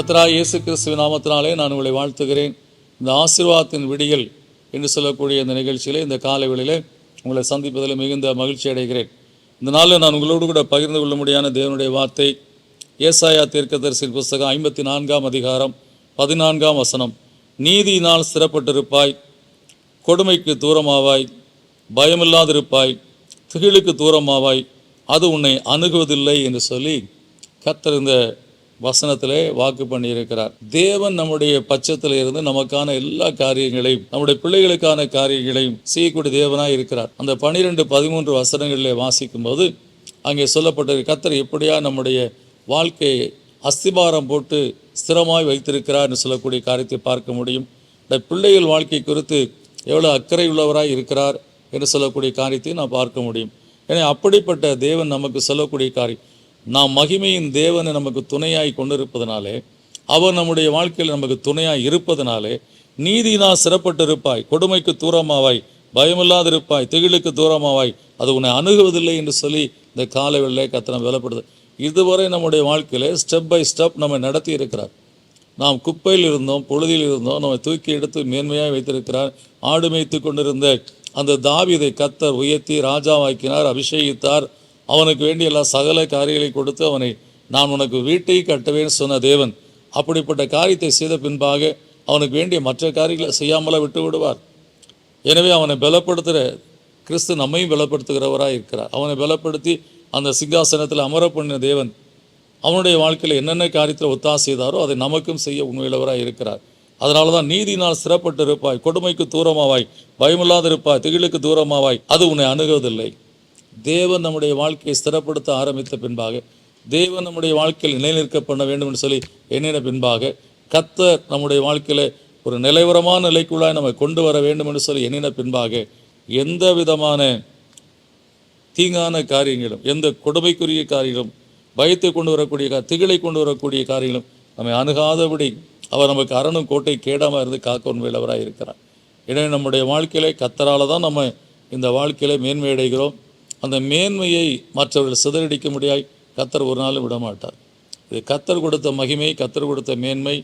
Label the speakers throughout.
Speaker 1: கத்ரா இயேசு கிறிஸ்துவ நாமத்தினாலே நான் உங்களை வாழ்த்துகிறேன். இந்த ஆசிர்வாதத்தின் விடியல் என்று சொல்லக்கூடிய இந்த நிகழ்ச்சியிலே இந்த காலை வேளையிலே உங்களை சந்திப்பதில் மிகுந்த மகிழ்ச்சி அடைகிறேன். இந்த நாளில் நான் உங்களோடு கூட பகிர்ந்து கொள்ள முடியாத தேவனுடைய வார்த்தை ஏசாயா தீர்க்கதரிசின் புஸ்தகம் ஐம்பத்தி நான்காம் அதிகாரம் பதினான்காம் வசனம். நீதியினால் ஸ்திரப்பட்டிருப்பாய் கொடுமைக்கு தூரமாவாய் பயமில்லாதிருப்பாய் திகிலுக்கு தூரமாவாய் அது உன்னை அணுகுவதில்லை என்று சொல்லி கர்த்தர் இந்த வசனத்திலே வாக்கு பண்ணியிருக்கிறார். தேவன் நம்முடைய பட்சத்தில் இருந்து நமக்கான எல்லா காரியங்களையும் நம்முடைய பிள்ளைகளுக்கான காரியங்களையும் செய்யக்கூடிய தேவனாய் இருக்கிறார். அந்த பனிரெண்டு பதிமூன்று வசனங்களிலே வாசிக்கும் போது அங்கே சொல்லப்பட்ட கத்தர் எப்படியா நம்முடைய வாழ்க்கையை அஸ்திபாரம் போட்டு ஸ்திரமாய் வைத்திருக்கிறார்னு சொல்லக்கூடிய காரியத்தை பார்க்க முடியும். இந்த பிள்ளைகள் வாழ்க்கை குறித்து எவ்வளோ அக்கறை உள்ளவராய் இருக்கிறார் என்று சொல்லக்கூடிய காரியத்தை நாம் பார்க்க முடியும். ஏன்னா அப்படிப்பட்ட தேவன் நமக்கு சொல்லக்கூடிய காரியம் நாம் மகிமையின் தேவனை நமக்கு துணையாய் கொண்டிருப்பதனாலே அவர் நம்முடைய வாழ்க்கையில் நமக்கு துணையாய் இருப்பதனாலே நீதினால் சிறப்பட்டிருப்பாய் கொடுமைக்கு தூரமாவாய் பயமில்லாதிருப்பாய் திகிலுக்கு தூரமாவாய் அது உன்னை அணுகுவதில்லை என்று சொல்லி இந்த காலவெளியிலே கத்தனம் வேலைப்படுது இதுவரை நம்முடைய வாழ்க்கையிலே ஸ்டெப் பை ஸ்டெப் நம்ம நடத்தி இருக்கிறார். நாம் குப்பையில் இருந்தோம் பொழுதில் இருந்தோம் நம்ம தூக்கி எடுத்து மேன்மையாக வைத்திருக்கிறார் ஆடு மேய்த்து கொண்டிருந்த அந்த தாவிதை கத்தர் உயர்த்தி ராஜாவாக்கினார் அபிஷேகித்தார் அவனுக்கு வேண்டிய எல்லா சகல காரியங்களை கொடுத்து அவனை நான் உனக்கு வீட்டை கட்டுவேன் சொன்ன தேவன். அப்படிப்பட்ட காரியத்தை செய்த பின்பாக அவனுக்கு வேண்டிய மற்ற காரியங்களை செய்யாமல விட்டு விடுவார். எனவே அவனை பலப்படுத்துகிற கிறிஸ்து நம்மையும் பலப்படுத்துகிறவராக இருக்கிறார். அவனை பலப்படுத்தி அந்த சிங்காசனத்தில் அமர பண்ணின தேவன் அவனுடைய வாழ்க்கையில் என்னென்ன காரியத்தில் ஒத்தா செய்தாரோ அதை நமக்கும் செய்ய உண்மையுள்ளவராக இருக்கிறார். அதனால தான் நீதினால் சிறப்பட்டு இருப்பாய் கொடுமைக்கு தூரமாவாய் பயமில்லாத இருப்பாய் திகிலுக்கு தூரமாவாய் அது உன்னை அணுகுவதில்லை. தேவன் நம்முடைய வாழ்க்கையை ஸ்திரப்படுத்த ஆரம்பித்த பின்பாக தேவன் நம்முடைய வாழ்க்கையில் நிலைநிற்க பண்ண வேண்டும் என்று சொல்லி எண்ணின பின்பாக கத்தர் நம்முடைய வாழ்க்கையில் ஒரு நிலைவரமான நிலைக்குள்ளாய் நம்மை கொண்டு வர வேண்டும் என்று சொல்லி எண்ணின பின்பாக எந்த விதமான தீங்கான காரியங்களும் எந்த கொடுமைக்குரிய காரியங்களும் பயத்தை கொண்டு வரக்கூடிய கா திகிலை கொண்டு வரக்கூடிய காரியங்களும் நம்மை அணுகாதபடி அவர் நமக்கு அரணும் கோட்டை கேடாமல் இருந்து காக்க உண்மையிலவராக இருக்கிறார். எனவே நம்முடைய வாழ்க்கையிலே கத்தரால தான் நம்ம இந்த வாழ்க்கையிலே மேன்மை அடைகிறோம். அந்த மேன்மையை மற்றவர்கள் சிதறடிக்க முடியாய் கத்தர் ஒரு நாளும் விடமாட்டார். இது கத்தர் கொடுத்த மகிமை கத்தர் கொடுத்த மேன்மை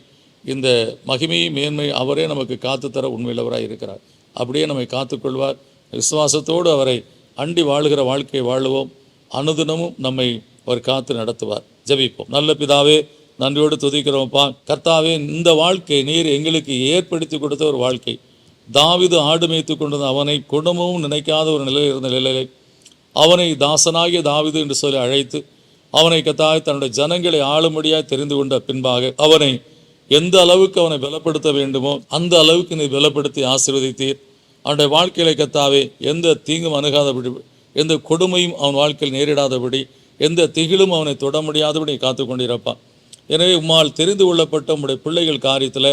Speaker 1: இந்த மகிமை மேன்மை அவரே நமக்கு காத்து தர உண்மையிலவராக இருக்கிறார். அப்படியே நம்மை காத்துக்கொள்வார் விசுவாசத்தோடு அவரை அண்டி வாழுகிற வாழ்க்கையை வாழுவோம். அனுதினமும் நம்மை அவர் காத்து நடத்துவார். ஜெபிப்போம். நல்ல பிதாவே நன்றியோடு துதிக்கிறோம்ப்பா கர்த்தாவே இந்த வாழ்க்கை நீர் எங்களுக்கு ஏற்படுத்தி கொடுத்த ஒரு வாழ்க்கை. தாவிது ஆடு மேய்த்து கொண்டிருந்த அவனை குடும்பமும் நினைக்காத ஒரு நிலையில் இருந்த நிலையிலே அவனை தாசனாகிய தாவிது என்று சொல்லி அழைத்து அவனை கத்தாய் தன்னுடைய ஜனங்களை ஆளும்படியாய் தெரிந்து கொண்ட பின்பாக அவனை எந்த அளவுக்கு அவனை பலப்படுத்த வேண்டுமோ அந்த அளவுக்கு நீ பலப்படுத்தி ஆசீர்வதித்தீர். அவனுடைய வாழ்க்கையில கத்தாவே எந்த தீங்கும் அணுகாதபடி எந்த கொடுமையும் அவன் வாழ்க்கையில் நேரிடாதபடி எந்த திகிலும் அவனை தொட முடியாதபடி காத்து கொண்டிருப்பான் எனவே உம்மால் தெரிந்து கொள்ளப்பட்ட உம்முடைய பிள்ளைகள் காரியத்தில்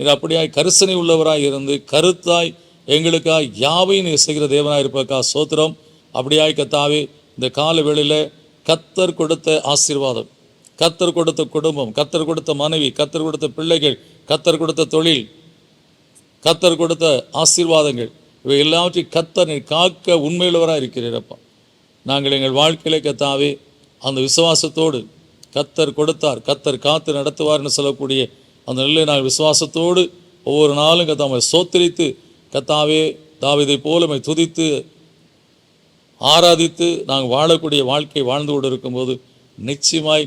Speaker 1: நீர் அப்படியாய் கரிசனை உள்ளவராய் இருந்து கருத்தாய் எங்களுக்காய் யாவையும் நீ செய்கிற தேவனாக இருப்பக்கா சோத்திரம் அப்படியாய் கத்தாவே இந்த கால வேளையில் கத்தர் கொடுத்த ஆசீர்வாதம் கத்தர் கொடுத்த குடும்பம் கத்தர் கொடுத்த மனைவி கத்தர் கொடுத்த பிள்ளைகள் கத்தர் கொடுத்த தொழில் கத்தர் கொடுத்த ஆசீர்வாதங்கள் இவை எல்லாவற்றையும் கத்தனை காக்க உண்மையுள்ளவராக இருக்கிறீரப்பா. நாங்கள் எங்கள் வாழ்க்கையிலே கத்தாவே அந்த விசுவாசத்தோடு கத்தர் கொடுத்தார் கத்தர் காத்து நடத்துவார்னு சொல்லக்கூடிய அந்த நிலையை நாங்கள் விசுவாசத்தோடு ஒவ்வொரு நாளும் கத்தாமை சோத்தரித்து கத்தாவே தாவிதை போலமை துதித்து ஆராதித்து நாங்கள் வாழக்கூடிய வாழ்க்கை வாழ்ந்து கொண்டு இருக்கும்போது நிச்சயமாய்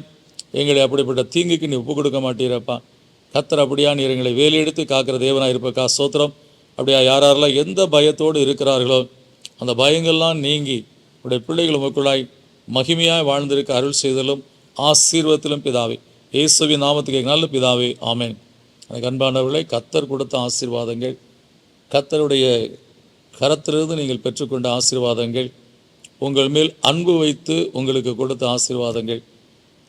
Speaker 1: எங்களை அப்படிப்பட்ட தீங்குக்கு நீ ஒப்பு கொடுக்க மாட்டீரப்பா. கத்தர் அப்படியா நீர் எங்களை வேலையெடுத்து காக்கிற தேவனாக இருப்பக்கா சோத்திரம். அப்படியா யாரெல்லாம் எந்த பயத்தோடு இருக்கிறார்களோ அந்த பயங்கள்லாம் நீங்கி உடைய பிள்ளைகள் உமக்குள்ளாய் மகிமையாய் வாழ்ந்திருக்க அருள் செய்தலும் ஆசீர்வத்திலும் பிதாவே. இயேசுவின் நாமத்துக்கு நல்ல பிதாவே ஆமேன். எனக்கு அன்பானவர்களை கத்தர் கொடுத்த ஆசீர்வாதங்கள் கத்தருடைய கரத்திலிருந்து நீங்கள் பெற்றுக்கொண்ட ஆசீர்வாதங்கள் உங்கள் மேல் அன்பு வைத்து உங்களுக்கு கொடுத்த ஆசீர்வாதங்கள்.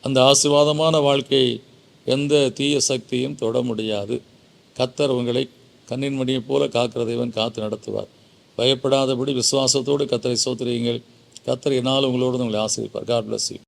Speaker 1: அந்த ஆசீர்வாதமான வாழ்க்கையை எந்த தீய சக்தியும் தொட முடியாது. கத்தர் உங்களை கண்ணின் மணியைப் போல காக்கிற தெய்வன் காத்து நடத்துவார். பயப்படாதபடி விசுவாசத்தோடு கத்தரை சோத்திரியுங்கள். கத்தர் என்னால் உங்களோடு உங்களை ஆசீர்வார் காட் பிளஸ் யூ